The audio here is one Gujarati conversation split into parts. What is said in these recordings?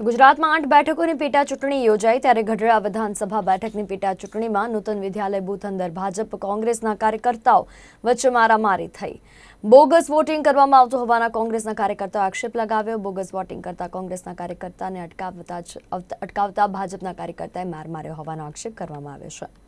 ગુજરાતમાં આઠ બેઠકોની પેટા ચૂંટણી યોજાઈ ત્યારે ગઢડા વિધાનસભા બેઠકની પેટા ચૂંટણીમાં નૂતન વિદ્યાલય બુથ અંદર ભાજપ, કોંગ્રેસના કાર્યકર્તાઓ વચ્ચે મારામારી થઈ. બોગસ વોટિંગ કરવામાં આવતું હોવાના કોંગ્રેસના કાર્યકર્તાઓ આક્ષેપ લગાવ્યો. બોગસ વોટિંગ કરતા કોંગ્રેસના કાર્યકર્તાને અટકાવતા અટકાવતા ભાજપના કાર્યકર્તાએ માર માર્યો હોવાનો આક્ષેપ કરવામાં આવ્યો છે.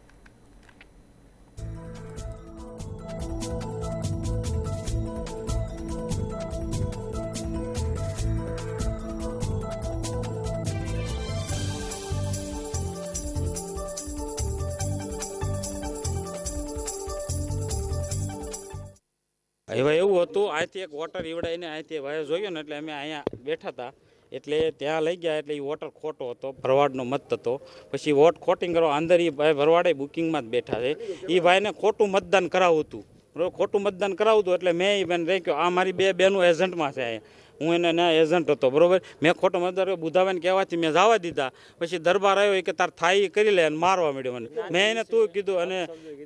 હવે એવું હતું અહીંથી એક વોટર ઈવડાઈને અહીંથી વાયો જોયો ને એટલે અમે અહીંયા બેઠા હતા. એટલે ત્યાં લઈ ગયા, એટલે એ વોટર ખોટો હતો, ભરવાડનો મત હતો. પછી વોટ ખોટિંગ કરવા અંદર એ ભાઈ ભરવાડે બુકિંગમાં જ બેઠા છે. એ ભાઈને ખોટું મતદાન કરાવવું હતું. બરાબર ખોટું મતદાન કરાવવું હતું એટલે મેં એ બેન રાખ્યો, આ મારી બે બેનું એજન્ટમાં છે અહીંયા. હું એને ના એજન્ટ હતો, બરોબર? મેં ખોટો મતદાર બુધાવાને કહેવાથી મેં જવા દીધા. પછી દરબાર આવ્યો, એ કે તાર થાય કરી લે અને મારવા મળ્યો મને. મેં એને તું કીધું અને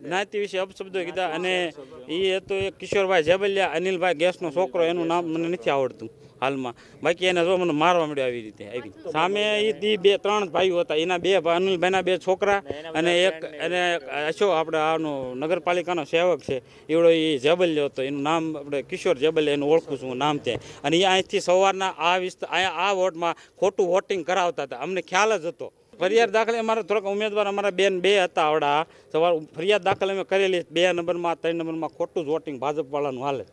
જ્ઞાતિ વિશે અપશબ્દો કીધા અને એ હતો એક કિશોરભાઈ જેબલિયા અનિલભાઈ ગેસનો છોકરો, એનું નામ મને નથી આવડતું હાલમાં. બાકી એને જો મને મારવા મળ્યો આવી રીતે, આવી સામે એ બે, ત્રણ ભાઈઓ હતા. એના બે ભાઈ અનિલભાઈના બે છોકરા અને એક, અને અશો આપણે આનો નગરપાલિકાનો સેવક છે. એવડો એ જેબલ્યો હતો. એનું નામ આપણે કિશોર જેબલિયા એનું ઓળખું છું નામ ત્યાં. અને એ અહીંથી સવારના આ વિસ્તાર અહીંયા આ વોર્ડમાં ખોટું વોટિંગ કરાવતા હતા. અમને ખ્યાલ જ હતો. ફરિયાદ દાખલ, અમારા થોડાક ઉમેદવાર, અમારા બેન બે હતા આવડા. સવાર, ફરિયાદ દાખલ અમે કરેલી બે નંબરમાં, ત્રણ નંબરમાં ખોટું જ વોટિંગ ભાજપવાળાનું હાલે.